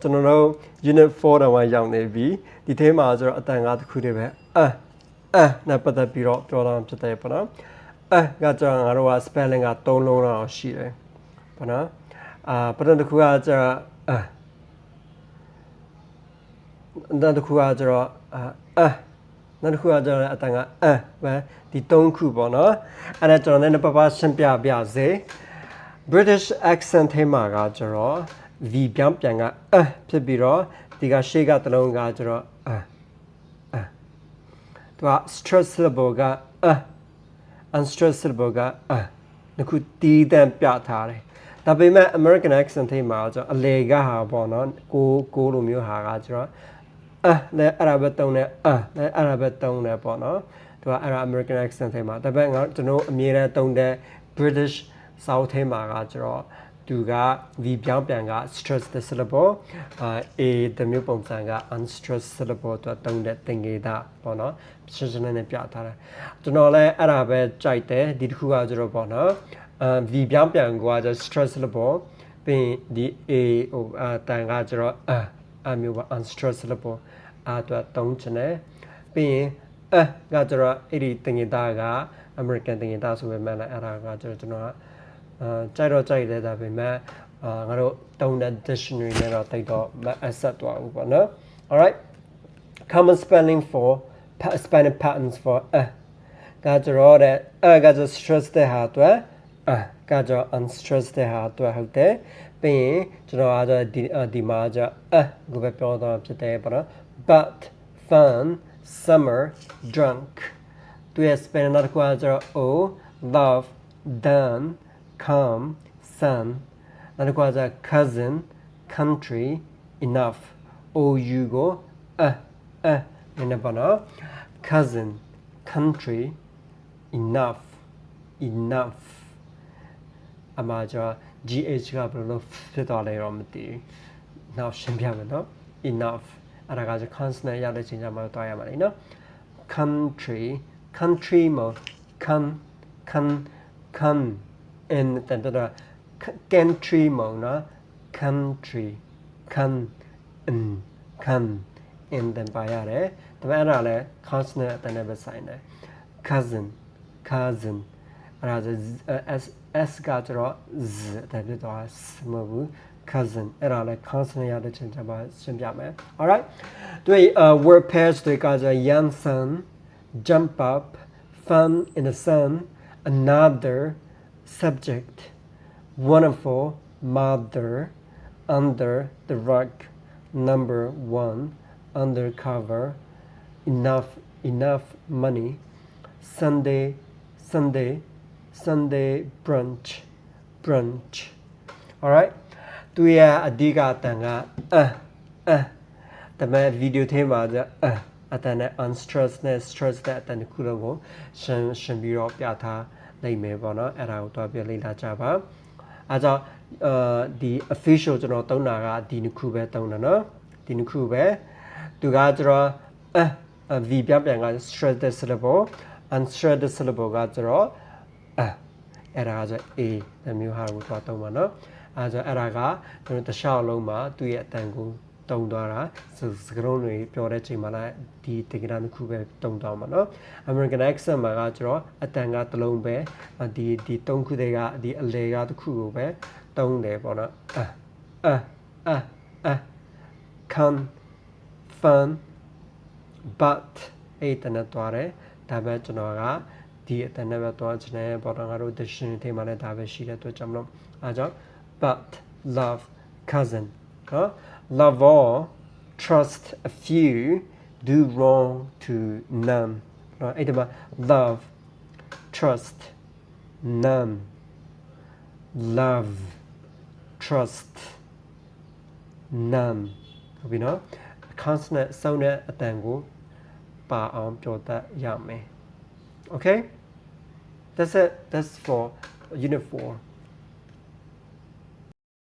ကျွန်တော်တို့ unit 4တောင်မှရောက်နေပြီဒီထဲမှာကျတော့အတန်ကားတစ်ခုတည်းပဲအအနဲ့ပတ်သက်ပြီးတော့ပြောတာဖြစ်တယ်ပေါ့နော်အကကျတော့ငါတို့က spelling က3လုံးတော့ရှိတယ်ပေါ့နော်အာပထမတစ်ခုကကျတော့အနောက်တစ်ခုကကျတော့အအနောက်တစ်ခုကကျတော့အတန်ကအပဲဒီ3ခုပေါ့နော်အဲ့ဒါကျွန်တော်လည်းနည်းပါးရှင်းပြပြစေ British accent ထဲမှာကကျတော့ V ပြောင်းပြန်ကအဖြစ်ပြီးတော့ဒီကရှေ့ကတလုံးကကျတော့အအသူက stress syllable ကအ unstress syllable ကအဒီခုတီးတန့်ပြထားတယ်ဒါပေမဲ့ American accent ထဲမှာကျတော့အလေကဟာပေါ့နော်ကိုကိုလိုမျိုးဟာကကျတော့အလည်းအဲ့ဒါပဲတုံးတယ်အလည်းအဲ့ဒါပဲတုံးတယ်ပေါ့နော်သူကအဲ့ဒါ American accent ထဲမှာဒါပေမဲ့ငါကျွန်တော်အမြဲတမ်းတုံးတဲ့ British South ထဲမှာကကျတော့ သူက V ပြောင်းပြန်က stress the syllable အာ A တမျိုးပုံစံက unstress syllable သူတုံးတဲ့သင်္ကေတပေါ့နော်ရှင်းရှင်းလင်းလင်းပြထားတယ်ကျွန်တော်လည်းအဲ့ဒါပဲကြိုက်တယ်ဒီတစ်ခုကကျတော့ပေါ့နော်အာ V ပြောင်းပြန်ကကျ stress syllable ပြီးရင်ဒီ A ဟိုအာတန်ကကျတော့အာအမျိုးပါ unstress syllable အာသူကတုံးချင်တယ်ပြီးရင်အဲကကျတော့အဲ့ဒီသင်္ကေတက American သင်္ကေတဆိုပေမဲ့လည်းအဲ့ဒါကကျတော့ကျွန်တော် ကအာကြိုက်တော့ကြိုက်တယ်ဒါပေမဲ့အာငါတို့တုံးတဲ့ dictionary နဲ့တော့တိတ်တော့မ accept တော့ဘူးပေါ့နော် alright common spelling for pa- spelling patterns for အကကျတော့တဲ့အကကျ stress တဲ့ဟာအတွက်အကကျ unstress တဲ့ဟာအတွက်ဟုတ်တယ်ပြီးရင်ကျွန်တော်အားကျဒီအဒီမှာကျအကိုပဲပြောတော့ဖြစ်တယ်ပေါ့နော် but fun summer drunk သူရဲ့ spelling နောက်တစ်ခုကကျတော့ o love done Come sun နောက်တစ်ခုကကျ cousin country enough o u ကိုအအနည်းနည်းပါနော် cousin country enough enough အမှားကျတော့ gh ကဘယ်လိုဖြစ်သွားလဲတော့မသိဘူးနောက်ရှင်းပြမယ်နော် enough အဲ့ဒါကကျ consonant ရတဲ့ချိန်ကျမှတော့ရမှာလေနော် country country မ can can can in တန်တော့ country မနော် country can in can in တန်ပါရတယ်ဒါပေမဲ့အဲ့ဒါလည်း consonant အတန်နဲ့ပဲဆိုင်တယ် cousin cousin အဲ့ဒါဆို s s ကကျတော့ z တဲ့ဖြစ်သွားမဟုတ်ဘူး cousin အဲ့ဒါလည်း consonant ရတဲ့ချိန်ကျမှရှင်းပြမယ် alright တွေ့ uh, word pairs တွေကကျ young son jump up fun in the sun another subject wonderful mother under the rug number one undercover enough enough money sunday sunday sunday brunch brunch all right သူရဲ့အဓိကအတန်ကအအတမန်ဗီဒီယိုထဲမှာကျအအတန်နဲ့ unstress နဲ့ stress တဲ့အတန်တစ်ခုလုံးကိုရှင်းရှင်းပြီးတော့ပြထား နိုင်မယ်ပေါ့နော်အဲ့ဒါကိုတော့ပြလေ့လာကြပါအဲကြောင့်အာဒီ official ကျွန်တော်သုံးတာကဒီနှစ်ခုပဲသုံးတာနော်ဒီနှစ်ခုပဲသူကကျွန်တော်အ V ပြပြန်က stressed syllable unstressed syllable ကကျွန်တော်အအဲ့ဒါကဆို A တမျိုးဟာကိုတော့သုံးပါနော်အဲဆိုအဲ့ဒါကကျွန်တော်တခြားလုံးမှာသူ့ရဲ့အတန်ကို တုံသွားတာစစကလုံးတွေပြောတဲ့ချိန်မှာလည်းဒီတက္ကရာတစ်ခုပဲတုံသွားမှာเนาะ American accent မှာကကျတော့အတန်ကတစ်လုံးပဲဒီဒီသုံးခုတည်းကဒီအလေကတစ်ခုကိုပဲတုံးတယ်ပေါ့နော်အအအအ can fun but အဲ့တနဲ့တွားတယ်ဒါပဲကျွန်တော်ကဒီအတနဲ့ပဲတွားချင်တယ်ပေါ့တော့ငါတို့ dictionary ထဲမှာလည်းဒါပဲရှိတဲ့အတွက်ကြောင့်မလို့အားကြောင့် but love cousin နော် love all trust a few do wrong to none နော်အဲ့ဒီမှာ love trust none love trust none ဟုတ်ပြီနော် consonant စောင်းတဲ့အတန်ကိုပါအောင်ပြောတတ်ရမယ် okay that's it that's for unit 4